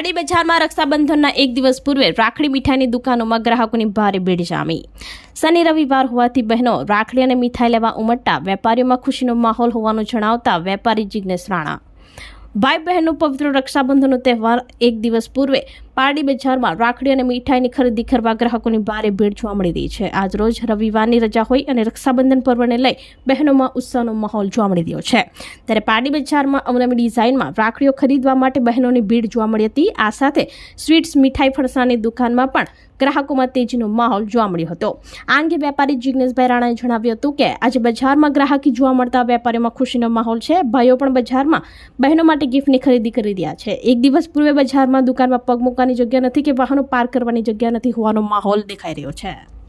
પારડી બજારમાં રક્ષાબંધનના એક દિવસ પૂર્વે રાખડી મીઠાઈની દુકાનોમાં ગ્રાહકોની ભારે ભીડ જામી. શનિ રવિવાર હોવાથી બહેનો રાખડી અને મીઠાઈ લેવા ઉમટતા વેપારીઓમાં ખુશીનો માહોલ હોવાનું જણાવતા વેપારી જિજ્ઞેશ રાણા. ભાઈ બહેનનો પવિત્ર રક્ષાબંધનનો તહેવાર એક દિવસ પૂર્વે પારડી બજારમાં રાખડી અને મીઠાઈની ખરીદી કરવા ગ્રાહકોની ભારે ભીડ જોવા મળી રહી છે. આજ રોજ રવિવારની રજા હોય અને રક્ષાબંધન પર્વને લઈ બહેનોમાં ઉત્સાહનો માહોલ જોવા મળી રહ્યો છે. ત્યારે પારડી બજારમાં અવનવી ડિઝાઇનમાં રાખડીઓ ખરીદવા માટે બહેનોની ભીડ જોવા મળી હતી. આ સાથે સ્વીટ્સ, મીઠાઈ ફરસાણની દુકાનમાં પણ ગ્રાહકોમાં તેજીનો માહોલ જોવા મળ્યો હતો. આ અંગે વેપારી જિજ્ઞેશભાઈ રાણાએ જણાવ્યું હતું કે, આજે બજારમાં ગ્રાહકી જોવા મળતા વેપારીઓમાં ખુશીનો માહોલ છે. ભાઈઓ પણ બજારમાં બહેનો માટે ગિફ્ટની ખરીદી કરી રહ્યા છે. એક દિવસ પૂર્વે બજારમાં દુકાનમાં પગ મૂકવાની જગ્યા નથી કે વાહનો પાર્ક કરવાની જગ્યા નથી હોવાનો માહોલ દેખાઈ રહ્યો છે.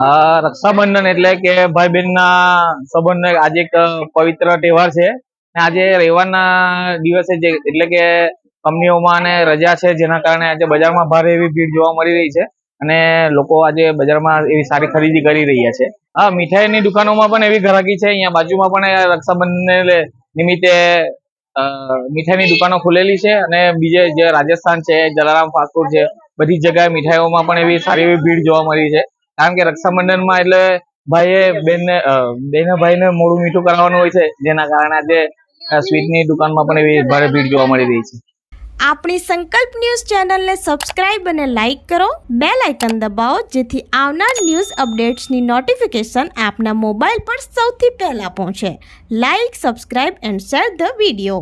રક્ષાબંધન એટલે કે ભાઈ બહેન ના સંબંધનો આજે એક પવિત્ર તહેવાર છે. આજે રવિવારના દિવસે એટલે કે કંપનીઓમાં અને રજા છે, જેના કારણે આજે બજારમાં ભારે એવી ભીડ જોવા મળી રહી છે. અને લોકો આજે બજારમાં એવી સારી ખરીદી કરી રહ્યા છે. હા, મીઠાઈની દુકાનોમાં પણ એવી ગ્રાહકી છે. અહીંયા બાજુમાં પણ રક્ષાબંધન નિમિત્તે મીઠાઈની દુકાનો ખુલેલી છે. અને બીજે જે રાજસ્થાન છે, જલારામ ફાસ્ટફૂડ છે, બધી જગ્યાએ મીઠાઈઓમાં પણ એવી સારી એવી ભીડ જોવા મળી છે. કારણ કે રક્ષાબંધનમાં એટલે ભાઈએ બેનને બેને ભાઈને મોડું મીઠું કરાવવાનું હોય છે, જેના કારણે આજે સ્વીટની દુકાનમાં પણ એવી ભારે ભીડ જોવા મળી રહી છે. આપણી સંકલ્પ ન્યૂઝ ચેનલને સબસ્ક્રાઇબ અને લાઇક કરો બે લાઇકન દબાવો, જેથી આવનાર ન્યૂઝ અપડેટ્સની નોટિફિકેશન આપના મોબાઈલ પર સૌથી પહેલાં પહોંચે. Like, subscribe and share the video.